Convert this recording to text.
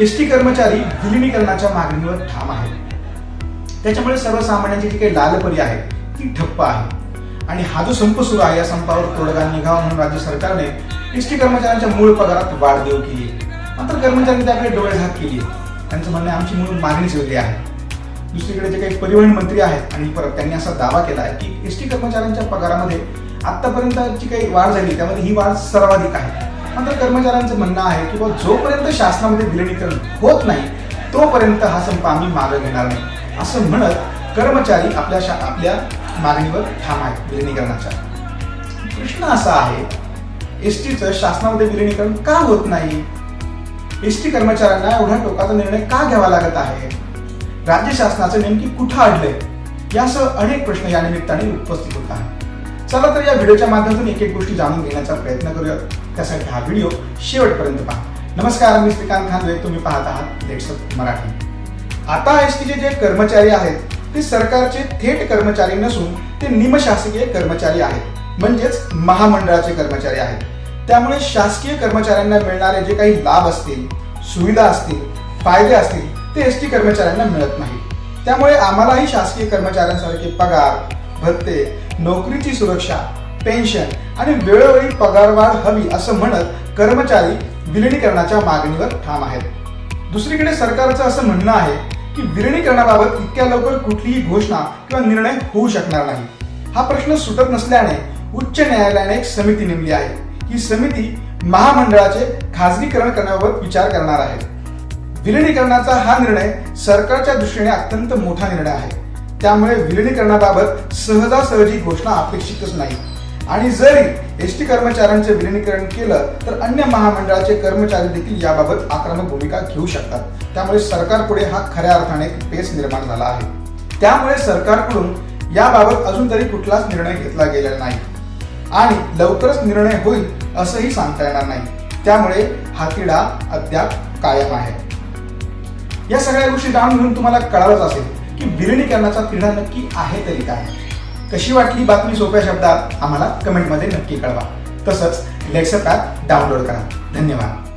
S T कर्मचारी विलिनीकरणाच्या मागणीवर ठाम आहेत. त्याच्यामुळे सर्वसामान्यांची जी काही लालपरी आहे ती ठप्प आहे. आणि हा जो संप सुरू आहे या संपावर तोडगा निघावा म्हणून राज्य सरकारने एस टी कर्मचाऱ्यांच्या मूळ पगारात वाढ देऊ केली आहे. मात्र कर्मचाऱ्यांनी त्याकडे डोळे झाक केली आहे त्यांचं म्हणणं आमची मूळ मागणीच वेगळी आहे. दुसरीकडे जे काही परिवहन मंत्री आहेत आणि परत त्यांनी असा दावा केला आहे की एस टी कर्मचाऱ्यांच्या पगारामध्ये आतापर्यंत जी काही वाढ झाली त्यामध्ये ही वाढ सर्वाधिक आहे. मात्र कर्मचाऱ्यांचं म्हणणं आहे की बुवा जोपर्यंत शासनामध्ये विलिनीकरण होत नाही तोपर्यंत हा संप आम्ही मागे घेणार नाही. असं म्हणत कर्मचारी आपल्या शा आपल्या मागणीवर ठाम आहेत विलिनीकरणाच्या. प्रश्न असा आहे एस टीचं शासनामध्ये विलिनीकरण का होत नाही? एस टी कर्मचाऱ्यांना एवढा टोकाचा निर्णय का घ्यावा लागत आहे? राज्य शासनाचं नेमकी कुठं अडलंय? यासह अनेक प्रश्न या निमित्ताने उपस्थित होत आहेत. चला तर या व्हिडिओच्या माध्यमातून एक एक गोष्टी जाणून घेण्याचा प्रयत्न करूया त्यासाठी हा व्हिडिओ शेवटपर्यंत पहा. नमस्कार मी श्रीकांत खानवे तुम्ही पाहत आहात लेट्सअप मराठी. आता एस टीचे जे कर्मचारी आहेत ते सरकारचे थेट कर्मचारी नसून ते निमशासकीय कर्मचारी आहेत. म्हणजेच महामंडळाचे कर्मचारी आहेत. त्यामुळे शासकीय कर्मचाऱ्यांना मिळणारे जे काही लाभ असतील सुविधा असतील फायदे असतील ते एस टी कर्मचाऱ्यांना मिळत नाही त्यामुळे आम्हालाही शासकीय कर्मचाऱ्यांसारखे पगार भत्ते नोकरीची सुरक्षा पेन्शन आणि वेळोवेळी पगारवाढ हवी असं म्हणत कर्मचारी विलिनीकरणाच्या मागणीवर ठाम आहेत. दुसरीकडे सरकारचं असं म्हणणं आहे की विलिनीकरणाबाबत इतक्या लवकर कुठलीही घोषणा किंवा निर्णय होऊ शकणार नाही. हा प्रश्न सुटत नसल्याने उच्च न्यायालयाने एक समिती नेमली आहे. ही समिती महामंडळाचे खाजगीकरण करण्याबाबत विचार करणार आहे. विलिनीकरणाचा हा निर्णय सरकारच्या दृष्टीने अत्यंत मोठा निर्णय आहे. त्यामुळे विलिनीकरणाबाबत सहजासहजी घोषणा अपेक्षितच नाही. आणि जरी एस टी कर्मचाऱ्यांचे विलिनीकरण केलं तर अन्य महामंडळाचे कर्मचारी देखील याबाबत आक्रमक भूमिका घेऊ शकतात. त्यामुळे सरकारपुढे हा खऱ्या अर्थाने एक पेच निर्माण झाला आहे. त्यामुळे सरकारकडून याबाबत अजून तरी कुठलाच निर्णय घेतला गेलेला नाही. आणि लवकरच निर्णय होईल असंही सांगता येणार नाही. त्यामुळे हा तिढा अद्याप कायम आहे. या सगळ्या गोष्टी जाणून घेऊन तुम्हाला कळालंच असेल. की विलिनीकरणाचा क्रीडा नक्की आहे तरी काय? कशी वाटली बातमी सोप्या शब्दात? आम्हाला कमेंटमध्ये नक्की कळवा. तसंच लेक्सअप ॲप डाउनलोड करा. धन्यवाद.